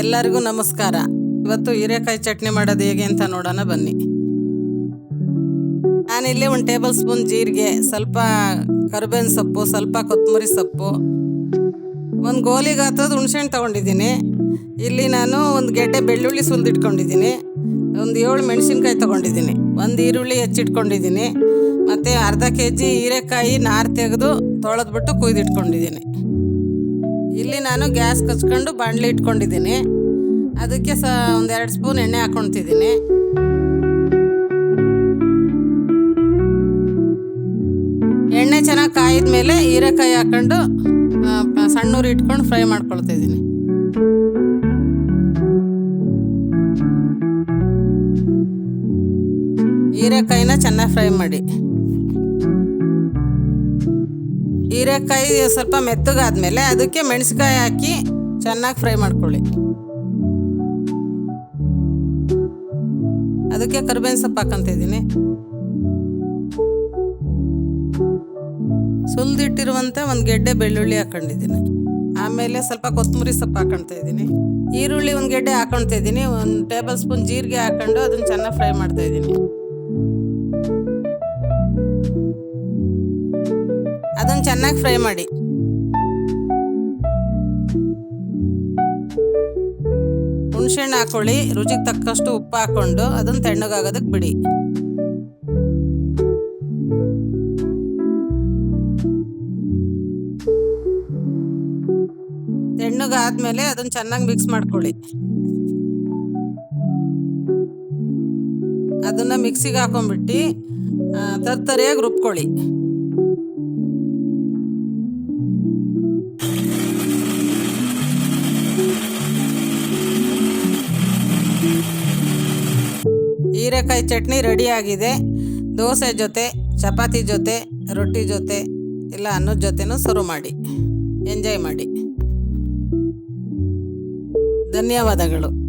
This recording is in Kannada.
ಎಲ್ಲರಿಗೂ ನಮಸ್ಕಾರ. ಇವತ್ತು ಹೀರೆಕಾಯಿ ಚಟ್ನಿ ಮಾಡೋದು ಹೇಗೆ ಅಂತ ನೋಡೋಣ ಬನ್ನಿ. ನಾನಿಲ್ಲಿ ಒಂದು ಟೇಬಲ್ ಸ್ಪೂನ್ ಜೀರಿಗೆ, ಸ್ವಲ್ಪ ಕರಿಬೇವಿನ ಸೊಪ್ಪು, ಸ್ವಲ್ಪ ಕೊತ್ತಂಬರಿ ಸೊಪ್ಪು. ಒಂದು ಗೋಲಿಗೆ ಹತ್ತೋದು ಹುಣ್ಸೆಹಣ್ಣು ತೊಗೊಂಡಿದ್ದೀನಿ. ಇಲ್ಲಿ ನಾನು ಒಂದು ಗೆಡ್ಡೆ ಬೆಳ್ಳುಳ್ಳಿ ಸುಲಿದಿಟ್ಕೊಂಡಿದ್ದೀನಿ ಒಂದು ಏಳು ಮೆಣಸಿನ್ಕಾಯಿ ತೊಗೊಂಡಿದ್ದೀನಿ. ಒಂದು ಈರುಳ್ಳಿ ಹೆಚ್ಚಿಟ್ಕೊಂಡಿದ್ದೀನಿ ಮತ್ತು ಅರ್ಧ ಕೆ ಜಿ ಹೀರೆಕಾಯಿ ನಾರು ತೆಗೆದು ತೊಳೆದ್ಬಿಟ್ಟು ಕುಯ್ದಿಟ್ಕೊಂಡಿದ್ದೀನಿ. ಇಲ್ಲಿ ನಾನು ಗ್ಯಾಸ್ ಕಚ್ಕೊಂಡು ಬಾಣಲಿ ಇಟ್ಕೊಂಡಿದ್ದೀನಿ. ಅದಕ್ಕೆ ಸ ಒಂದೆರಡು ಸ್ಪೂನ್ ಎಣ್ಣೆ ಹಾಕೊಳ್ತಿದ್ದೀನಿ ಎಣ್ಣೆ ಚೆನ್ನಾಗಿ ಕಾಯಿದ ಮೇಲೆ ಹೀರೆಕಾಯಿ ಹಾಕೊಂಡು ಸಣ್ಣೂರು ಇಟ್ಕೊಂಡು ಫ್ರೈ ಮಾಡ್ಕೊಳ್ತಿದ್ದೀನಿ. ಹೀರೆಕಾಯಿನ ಚೆನ್ನಾಗಿ ಫ್ರೈ ಮಾಡಿ. ಹೀರೆಕಾಯಿ ಸ್ವಲ್ಪ ಮೆತ್ತಗಾದ್ಮೇಲೆ ಅದಕ್ಕೆ ಮೆಣಸಿಕಾಯಿ ಹಾಕಿ ಚೆನ್ನಾಗಿ ಫ್ರೈ ಮಾಡ್ಕೊಳ್ಳಿ. ಅದಕ್ಕೆ ಕರ್ಬೇವಿನ ಸೊಪ್ಪು ಹಾಕಂತಿದ್ದೀನಿ. ಸುಲ್ದಿಟ್ಟಿರುವಂಥ ಒಂದು ಗೆಡ್ಡೆ ಬೆಳ್ಳುಳ್ಳಿ ಹಾಕೊಂಡಿದ್ದೀನಿ. ಆಮೇಲೆ ಸ್ವಲ್ಪ ಕೊತ್ತಂಬರಿ ಸೊಪ್ಪು ಹಾಕೊಳ್ತಾ ಇದ್ದೀನಿ ಈರುಳ್ಳಿ ಒಂದು ಗೆಡ್ಡೆ ಹಾಕೊಳ್ತಾ ಇದ್ದೀನಿ ಒಂದು ಟೇಬಲ್ ಸ್ಪೂನ್ ಜೀರಿಗೆ ಹಾಕೊಂಡು ಅದನ್ನು ಚೆನ್ನಾಗಿ ಫ್ರೈ ಮಾಡ್ತಾ ಇದ್ದೀನಿ. ಅದನ್ನು ಚೆನ್ನಾಗಿ ಫ್ರೈ ಮಾಡಿ. ಹುಣ್ಸೆಹಣ್ಣು ಹಾಕೊಳ್ಳಿ, ರುಚಿಗೆ ತಕ್ಕಷ್ಟು ಉಪ್ಪು ಹಾಕೊಂಡು ಅದನ್ನು ತಣ್ಣಗಾಗೋದಕ್ಕೆ ಬಿಡಿ. ತಣ್ಣಗಾದ್ಮೇಲೆ ಅದನ್ನ ಚೆನ್ನಾಗಿ ಮಿಕ್ಸ್ ಮಾಡ್ಕೊಳ್ಳಿ. ಅದನ್ನ ಮಿಕ್ಸಿಗೆ ಹಾಕೊಂಡ್ಬಿಟ್ಟು ತರ್ತರಿಯಾಗಿ ರುಬ್ಕೊಳ್ಳಿ. ಹೀರೆಕಾಯಿ ಚಟ್ನಿ ರೆಡಿ ಆಗಿದೆ. ದೋಸೆ ಜೊತೆ, ಚಪಾತಿ ಜೊತೆ, ರೊಟ್ಟಿ ಜೊತೆ, ಇಲ್ಲ ಅನ್ನದ ಜೊತೆನೂ ಸರ್ವ್ ಮಾಡಿ. ಎಂಜಾಯ್ ಮಾಡಿ. ಧನ್ಯವಾದಗಳು.